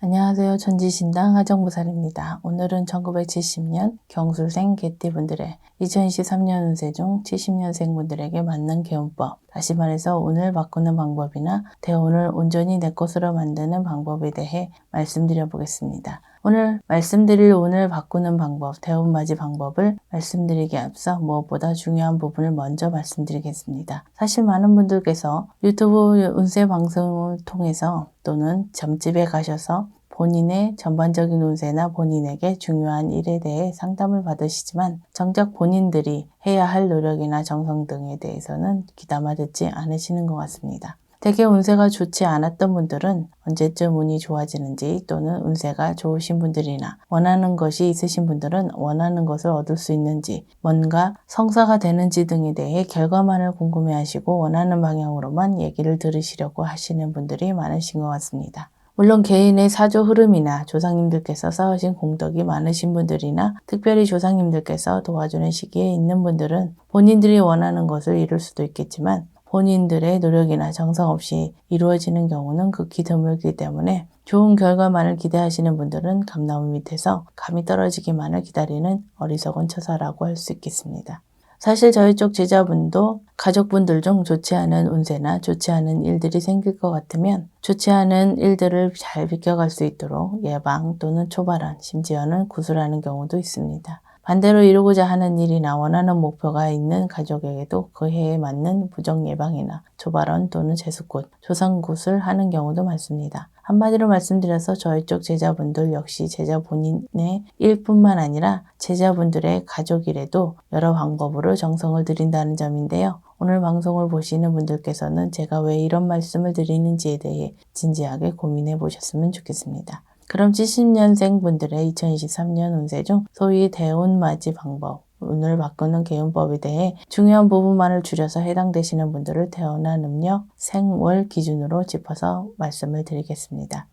안녕하세요. 천지신당 하정부살입니다. 오늘은 1970년 경술생 개띠분들의 2023년 운세 중 70년생 분들에게 맞는 개운법, 다시 말해서 운을 바꾸는 방법이나 대운을 온전히 내 것으로 만드는 방법에 대해 말씀드려 보겠습니다. 오늘 말씀드릴 운을 바꾸는 방법, 대운맞이 방법을 말씀드리기 앞서 무엇보다 중요한 부분을 먼저 말씀드리겠습니다. 사실 많은 분들께서 유튜브 운세 방송을 통해서 또는 점집에 가셔서 본인의 전반적인 운세나 본인에게 중요한 일에 대해 상담을 받으시지만 정작 본인들이 해야 할 노력이나 정성 등에 대해서는 귀담아 듣지 않으시는 것 같습니다. 대개 운세가 좋지 않았던 분들은 언제쯤 운이 좋아지는지 또는 운세가 좋으신 분들이나 원하는 것이 있으신 분들은 원하는 것을 얻을 수 있는지 뭔가 성사가 되는지 등에 대해 결과만을 궁금해 하시고 원하는 방향으로만 얘기를 들으시려고 하시는 분들이 많으신 것 같습니다. 물론 개인의 사조 흐름이나 조상님들께서 쌓으신 공덕이 많으신 분들이나 특별히 조상님들께서 도와주는 시기에 있는 분들은 본인들이 원하는 것을 이룰 수도 있겠지만 본인들의 노력이나 정성 없이 이루어지는 경우는 극히 드물기 때문에 좋은 결과만을 기대하시는 분들은 감나무 밑에서 감이 떨어지기만을 기다리는 어리석은 처사라고 할 수 있겠습니다. 사실 저희 쪽 제자분도 가족분들 중 좋지 않은 운세나 좋지 않은 일들이 생길 것 같으면 좋지 않은 일들을 잘 비껴갈 수 있도록 예방 또는 초발한 심지어는 구술하는 경우도 있습니다. 반대로 이루고자 하는 일이나 원하는 목표가 있는 가족에게도 그 해에 맞는 부정 예방이나 조발원 또는 제수꽃, 조상굿을 하는 경우도 많습니다. 한마디로 말씀드려서 저희 쪽 제자분들 역시 제자 본인의 일뿐만 아니라 제자분들의 가족이라도 여러 방법으로 정성을 들인다는 점인데요. 오늘 방송을 보시는 분들께서는 제가 왜 이런 말씀을 드리는지에 대해 진지하게 고민해 보셨으면 좋겠습니다. 그럼 70년생 분들의 2023년 운세 중 소위 대운맞이 방법, 운을 바꾸는 개운법에 대해 중요한 부분만을 줄여서 해당되시는 분들을 태어난 음력, 생월 기준으로 짚어서 말씀을 드리겠습니다.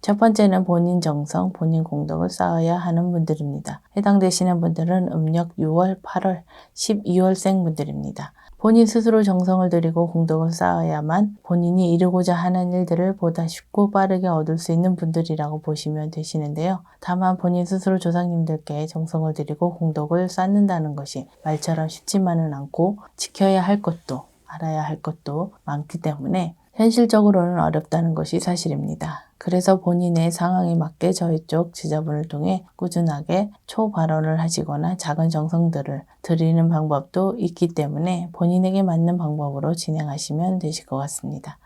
첫 번째는 본인 정성, 본인 공덕을 쌓아야 하는 분들입니다. 해당되시는 분들은 음력 6월, 8월, 12월생 분들입니다. 본인 스스로 정성을 들이고 공덕을 쌓아야만 본인이 이루고자 하는 일들을 보다 쉽고 빠르게 얻을 수 있는 분들이라고 보시면 되시는데요. 다만 본인 스스로 조상님들께 정성을 들이고 공덕을 쌓는다는 것이 말처럼 쉽지만은 않고 지켜야 할 것도 알아야 할 것도 많기 때문에 현실적으로는 어렵다는 것이 사실입니다. 그래서 본인의 상황에 맞게 저희 쪽 지자분을 통해 꾸준하게 초발언을 하시거나 작은 정성들을 드리는 방법도 있기 때문에 본인에게 맞는 방법으로 진행하시면 되실 것 같습니다.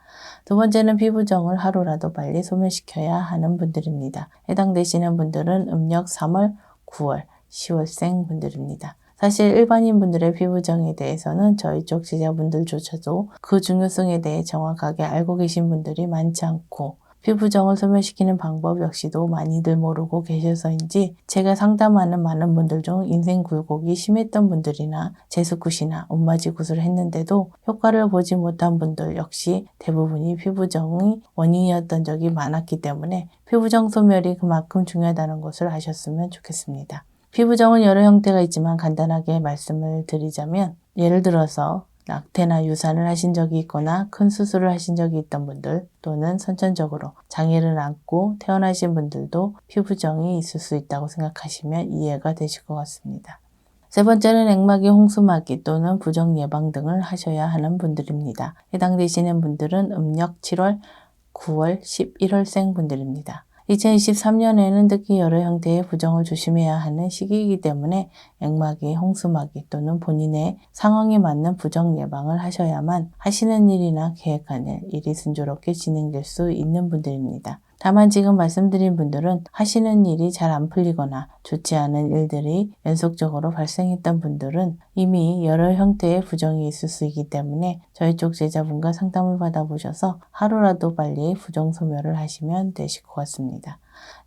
두 번째는 피부정을 하루라도 빨리 소멸시켜야 하는 분들입니다. 해당되시는 분들은 음력 3월, 9월, 10월생 분들입니다. 사실 일반인 분들의 피부정에 대해서는 저희 쪽 지자분들조차도 그 중요성에 대해 정확하게 알고 계신 분들이 많지 않고 피부정을 소멸시키는 방법 역시도 많이들 모르고 계셔서인지 제가 상담하는 많은 분들 중 인생 굴곡이 심했던 분들이나 제습굿이나 온마지 굿을 했는데도 효과를 보지 못한 분들 역시 대부분이 피부정이 원인이었던 적이 많았기 때문에 피부정 소멸이 그만큼 중요하다는 것을 아셨으면 좋겠습니다. 피부정은 여러 형태가 있지만 간단하게 말씀을 드리자면 예를 들어서 낙태나 유산을 하신 적이 있거나 큰 수술을 하신 적이 있던 분들 또는 선천적으로 장애를 안고 태어나신 분들도 피부정이 있을 수 있다고 생각하시면 이해가 되실 것 같습니다. 세 번째는 액막이 홍수막이 또는 부정 예방 등을 하셔야 하는 분들입니다. 해당되시는 분들은 음력 7월, 9월, 11월생 분들입니다. 2023년에는 특히 여러 형태의 부정을 조심해야 하는 시기이기 때문에 액막이, 홍수막이 또는 본인의 상황에 맞는 부정 예방을 하셔야만 하시는 일이나 계획하는 일이 순조롭게 진행될 수 있는 분들입니다. 다만 지금 말씀드린 분들은 하시는 일이 잘 안 풀리거나 좋지 않은 일들이 연속적으로 발생했던 분들은 이미 여러 형태의 부정이 있을 수 있기 때문에 저희 쪽 제자분과 상담을 받아보셔서 하루라도 빨리 부정 소멸을 하시면 되실 것 같습니다.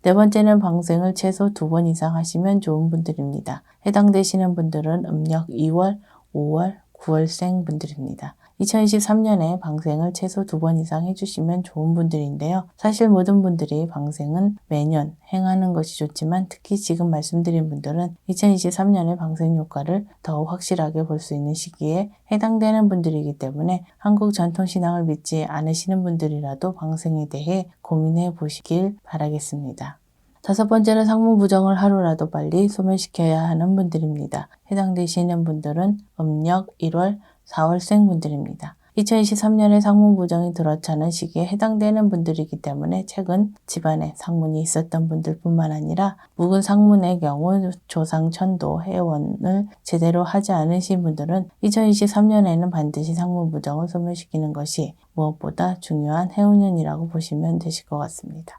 네 번째는 방생을 최소 두 번 이상 하시면 좋은 분들입니다. 해당되시는 분들은 음력 2월, 5월, 9월생 분들입니다. 2023년에 방생을 최소 두 번 이상 해주시면 좋은 분들인데요. 사실 모든 분들이 방생은 매년 행하는 것이 좋지만 특히 지금 말씀드린 분들은 2023년에 방생 효과를 더욱 확실하게 볼 수 있는 시기에 해당되는 분들이기 때문에 한국 전통신앙을 믿지 않으시는 분들이라도 방생에 대해 고민해 보시길 바라겠습니다. 다섯 번째는 상문 부정을 하루라도 빨리 소멸시켜야 하는 분들입니다. 해당되시는 분들은 음력 1월, 4월생 분들입니다. 2023년에 상문 부정이 들어차는 시기에 해당되는 분들이기 때문에 최근 집안에 상문이 있었던 분들뿐만 아니라 묵은 상문의 경우 조상 천도 회원을 제대로 하지 않으신 분들은 2023년에는 반드시 상문 부정을 소멸시키는 것이 무엇보다 중요한 해운년이라고 보시면 되실 것 같습니다.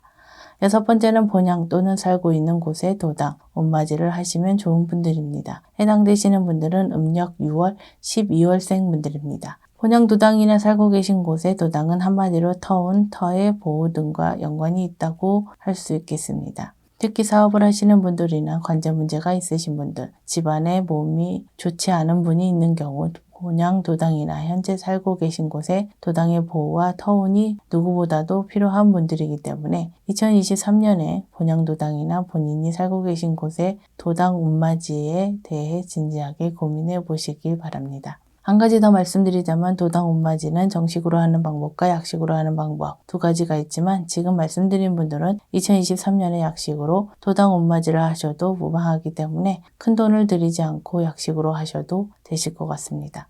여섯 번째는 본향 또는 살고 있는 곳에 도당, 옷맞이를 하시면 좋은 분들입니다. 해당되시는 분들은 음력 6월, 12월생 분들입니다. 본향 도당이나 살고 계신 곳에 도당은 한마디로 터운, 터의 보호 등과 연관이 있다고 할 수 있겠습니다. 특히 사업을 하시는 분들이나 관제 문제가 있으신 분들, 집안에 몸이 좋지 않은 분이 있는 경우 본향 도당이나 현재 살고 계신 곳에 도당의 보호와 터운이 누구보다도 필요한 분들이기 때문에 2023년에 본향 도당이나 본인이 살고 계신 곳에 도당 운맞이에 대해 진지하게 고민해 보시길 바랍니다. 한 가지 더 말씀드리자면 도당 옷맞이는 정식으로 하는 방법과 약식으로 하는 방법 두 가지가 있지만 지금 말씀드린 분들은 2023년에 약식으로 도당 옷맞이를 하셔도 무방하기 때문에 큰 돈을 들이지 않고 약식으로 하셔도 되실 것 같습니다.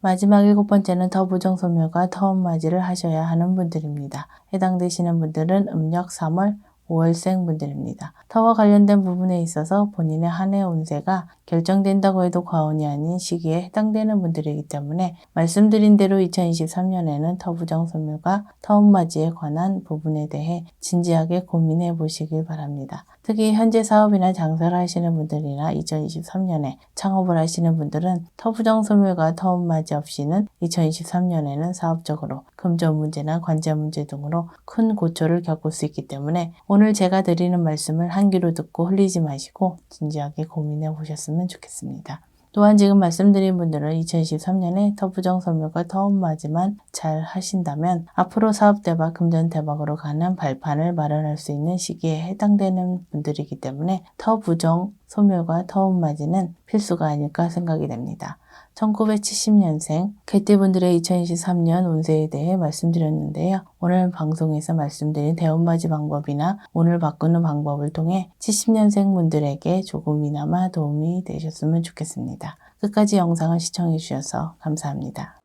마지막 일곱 번째는 터부정 소멸과 터운맞이를 하셔야 하는 분들입니다. 해당되시는 분들은 음력 3월, 5월생 분들입니다. 터와 관련된 부분에 있어서 본인의 한 해 운세가 결정된다고 해도 과언이 아닌 시기에 해당되는 분들이기 때문에 말씀드린 대로 2023년에는 터부정 소멸과 터운맞이에 관한 부분에 대해 진지하게 고민해 보시길 바랍니다. 특히 현재 사업이나 장사를 하시는 분들이나 2023년에 창업을 하시는 분들은 터부정 소멸과 터운맞이 없이는 2023년에는 사업적으로 금전 문제나 관제 문제 등으로 큰 고초를 겪을 수 있기 때문에 오늘 제가 드리는 말씀을 한 귀로 듣고 흘리지 마시고 진지하게 고민해 보셨으면 좋겠습니다. 또한 지금 말씀드린 분들은 2023년에 터부정 소멸과 터운맞이만 잘 하신다면 앞으로 사업 대박, 금전 대박으로 가는 발판을 마련할 수 있는 시기에 해당되는 분들이기 때문에 터부정 소멸과 터운맞이는 필수가 아닐까 생각이 됩니다. 1970년생 개띠분들의 2023년 운세에 대해 말씀드렸는데요. 오늘 방송에서 말씀드린 대운맞이 방법이나 오늘 바꾸는 방법을 통해 70년생 분들에게 조금이나마 도움이 되셨으면 좋겠습니다. 끝까지 영상을 시청해 주셔서 감사합니다.